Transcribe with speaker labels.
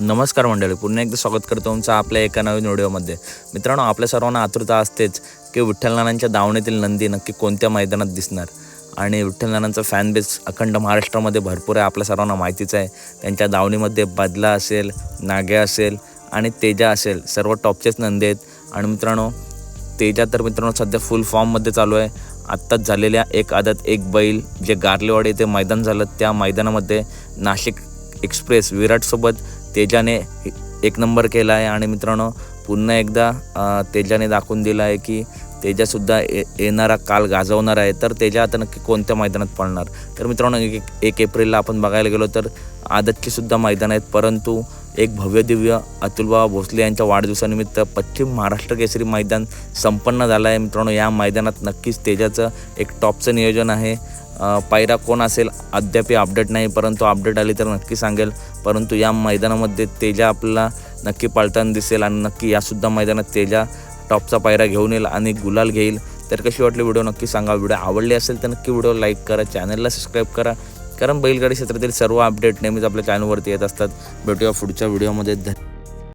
Speaker 1: नमस्कार मंडळी पुन्हा एकदा स्वागत करतो तुमचं आपल्या एका नवीन व्हिडिओमध्ये. मित्रांनो आपल्या सर्वांना आतुरता असतेच की विठ्ठलनानांच्या दावणीतील नंदी नक्की कोणत्या मैदानात दिसणार? आणि विठ्ठलनानांचा फॅन बेस अखंड महाराष्ट्रामध्ये भरपूर आहे आपल्या सर्वांना माहितीच आहे. त्यांच्या दावणीमध्ये बदला असेल नाग्या असेल आणि तेजा असेल सर्व टॉपचेच नंदी आहेत. आणि मित्रांनो तेजा तर मित्रांनो सध्या फुल फॉर्ममध्ये चालू आहे. आत्ताच झालेल्या एक आदत एक बैल जे गारलेवाडी येथे मैदान झालं त्या मैदानामध्ये नाशिक एक्सप्रेस विराटसोबत तेजाने एक नंबर केला आहे आणि मित्रांनो पुन्हा एकदा तेजाने दाखवून दिलं आहे की तेजासुद्धा ए येणारा काल गाजवणार आहे. तर तेजा आता नक्की कोणत्या मैदानात पळणार? तर मित्रांनो एक एक एप्रिलला आपण बघायला गेलो तर आदतचीसुद्धा मैदान आहेत. परंतु एक भव्य दिव्य अतुलबाबा भोसले यांच्या वाढदिवसानिमित्त पश्चिम महाराष्ट्र केसरी मैदान संपन्न झालं आहे मित्रांनो या मैदानात नक्कीच तेजाचं एक टॉपचं नियोजन आहे. पायरा कोण असेल अद्याप अपडेट नाही परंतु अपडेट आली तर नक्की सांगेल. परंतु या मैदानामध्ये तेजा आपल्याला नक्की पाळताना दिसेल आणि नक्की यासुद्धा मैदानात तेजा टॉपचा पायरा घेऊन येईल आणि गुलाल घेईल. तर कशी वाटली व्हिडिओ नक्की सांगा. व्हिडिओ आवडली असेल तर नक्की व्हिडिओ लाईक करा चॅनलला सबस्क्राईब करा. कारण बैलगाडी क्षेत्रातील सर्व अपडेट नेहमीच आपल्या चॅनलवरती येत असतात. भेटूया पुढच्या व्हिडिओमध्ये. धन्यवाद.